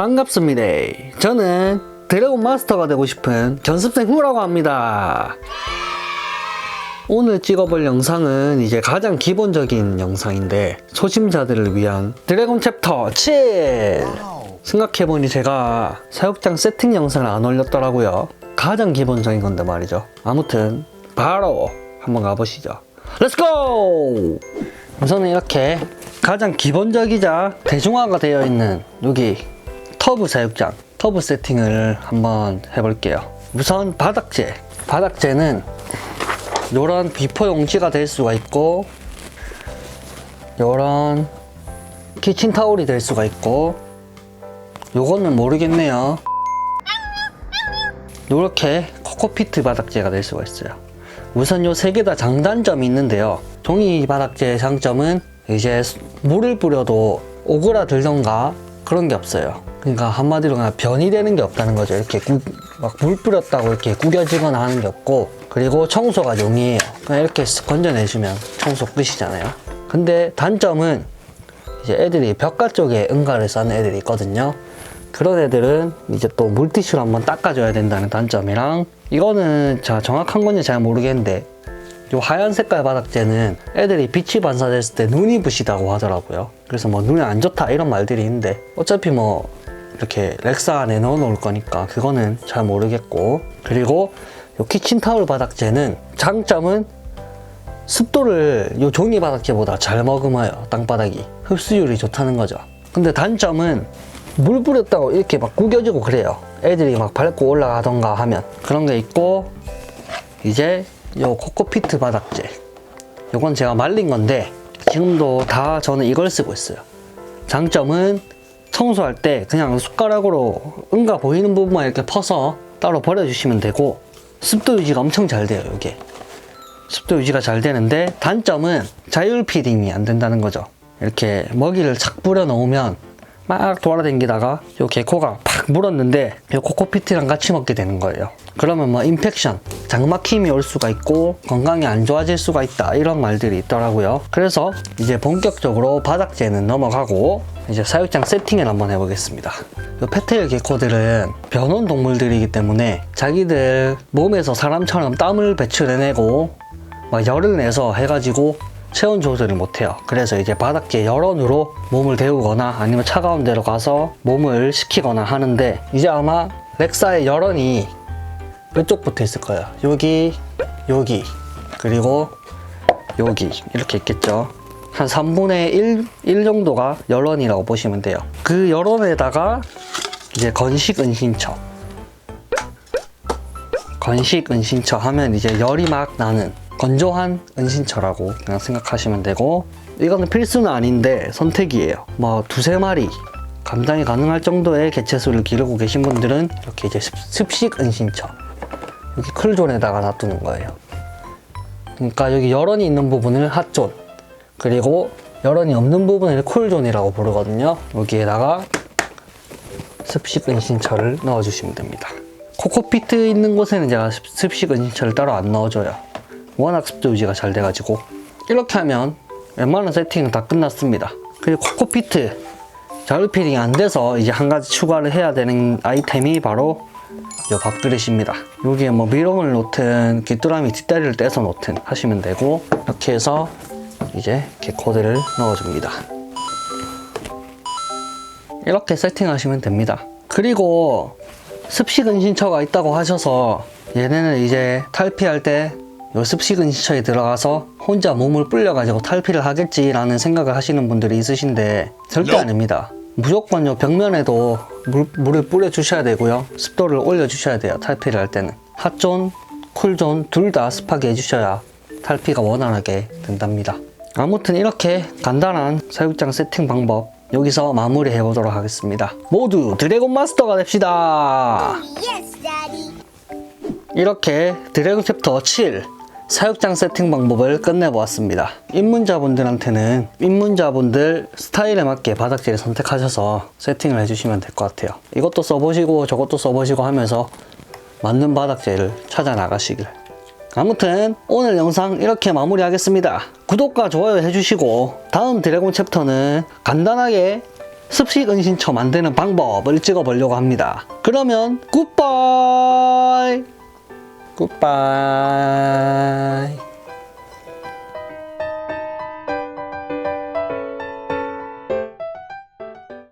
반갑습니다. 저는 드래곤 마스터가 되고 싶은 전습생 후라고 합니다. 오늘 찍어볼 영상은 이제 가장 기본적인 영상인데 초심자들을 위한 드래곤 챕터 7 생각해보니 제가 사육장 세팅 영상을 안 올렸더라고요 가장 기본적인 건데 말이죠 아무튼 바로 한번 가보시죠 렛츠고! 우선은 이렇게 가장 기본적이자 대중화가 되어 있는 여기 터브 사육장 터브 세팅을 한번 해볼게요. 우선 바닥재. 바닥재는 요런 비포 용지가 될 수가 있고 요런 키친 타올이 될 수가 있고 요거는 모르겠네요. 요렇게 코코피트 바닥재가 될 수가 있어요. 우선 요 세 개 다 장단점이 있는데요. 종이 바닥재의 장점은 이제 물을 뿌려도 오그라들던가 그런 게 없어요. 그러니까 한마디로 그냥 변이 되는 게 없다는 거죠. 이렇게 막 물 뿌렸다고 이렇게 구겨지거나 하는 게 없고 그리고 청소가 용이해요. 그냥 이렇게 쓱 건져내주면 청소 끝이잖아요. 근데 단점은 이제 애들이 벽가 쪽에 응가를 싸는 애들이 있거든요. 그런 애들은 이제 또 물티슈로 한번 닦아줘야 된다는 단점이랑 이거는 자 정확한 건지 잘 모르겠는데 요 하얀 색깔 바닥재는 애들이 빛이 반사됐을 때 눈이 부시다고 하더라고요. 그래서 뭐 눈에 안 좋다 이런 말들이 있는데 어차피 뭐 이렇게 렉사 안에 넣어 놓을 거니까 그거는 잘 모르겠고. 그리고 요 키친타올 바닥재는 장점은 습도를 요 종이 바닥재보다 잘 머금어요 땅바닥이. 흡수율이 좋다는 거죠. 근데 단점은 물 뿌렸다고 이렇게 막 구겨지고 그래요. 애들이 막 밟고 올라가던가 하면 그런 게 있고 이제 요 코코피트 바닥재. 요건 제가 말린 건데 지금도 다 저는 이걸 쓰고 있어요. 장점은 청소할 때 그냥 숟가락으로 응가 보이는 부분만 이렇게 퍼서 따로 버려주시면 되고 습도 유지가 엄청 잘 돼요 이게. 습도 유지가 잘 되는데 단점은 자율 피딩이 안 된다는 거죠. 이렇게 먹이를 착 뿌려 놓으면 막 돌아다니다가 요 개코가 팍 물었는데 요 코코피트랑 같이 먹게 되는 거예요. 그러면 뭐 인펙션 장막힘이 올 수가 있고 건강이 안 좋아질 수가 있다 이런 말들이 있더라고요 그래서 이제 본격적으로 바닥재는 넘어가고 이제 사육장 세팅을 한번 해보겠습니다 요 페테일 개코들은 변온 동물들이기 때문에 자기들 몸에서 사람처럼 땀을 배출해내고 막 열을 내서 해가지고 체온 조절을 못해요. 그래서 이제 바닥재 열원으로 몸을 데우거나 아니면 차가운 데로 가서 몸을 식히거나 하는데 이제 아마 렉사의 열원이 이쪽 붙어 있을 거예요. 여기, 여기, 그리고 여기 이렇게 있겠죠. 한 3분의 1, 1 정도가 열원이라고 보시면 돼요. 그 열원에다가 이제 건식 은신처. 건식 은신처 하면 이제 열이 막 나는 건조한 은신처라고 그냥 생각하시면 되고 이거는 필수는 아닌데 선택이에요 뭐 두세 마리 감당이 가능할 정도의 개체수를 기르고 계신 분들은 이렇게 이제 습- 습식 은신처 여기 클존에다가 놔두는 거예요. 그러니까 여기 열원이 있는 부분을 핫존 그리고 열원이 없는 부분을 쿨존이라고 부르거든요. 여기에다가 습식 은신처를 넣어주시면 됩니다. 코코피트 있는 곳에는 제가 습- 습식 은신처를 따로 안 넣어줘요. 워낙 습도 유지가 잘 돼가지고. 이렇게 하면 웬만한 세팅은 다 끝났습니다. 그리고 코코피트 자율필이 안 돼서 이제 한 가지 추가를 해야 되는 아이템이 바로 이 밥그릇입니다. 여기에 뭐 미롱을 놓든 귀뚜라미 뒷다리를 떼서 놓든 하시면 되고 이렇게 해서 이제 개코드를 넣어줍니다. 이렇게 세팅하시면 됩니다. 그리고 습식 은신처가 있다고 하셔서 얘네는 이제 탈피할 때 요 습식 은신처에 들어가서 혼자 몸을 불려가지고 탈피를 하겠지라는 생각을 하시는 분들이 있으신데 절대 아닙니다. 무조건 요 벽면에도 물, 물을 뿌려 주셔야 되고요. 습도를 올려 주셔야 돼요. 탈피를 할 때는. 핫존, 쿨존 둘 다 습하게 해주셔야 탈피가 원활하게 된답니다. 아무튼 이렇게 간단한 사육장 세팅 방법 여기서 마무리 해보도록 하겠습니다. 모두 드래곤 마스터가 됩시다. 이렇게 드래곤 챕터 7 사육장 세팅 방법을 끝내보았습니다. 입문자분들한테는 입문자분들 스타일에 맞게 바닥재를 선택하셔서 세팅을 해주시면 될 것 같아요. 이것도 써보시고 저것도 써보시고 하면서 맞는 바닥재를 찾아 나가시길. 아무튼 오늘 영상 이렇게 마무리하겠습니다. 구독과 좋아요 해주시고 다음 드래곤 챕터는 간단하게 습식 은신처 만드는 방법을 찍어보려고 합니다. 그러면 굿바이 굿바이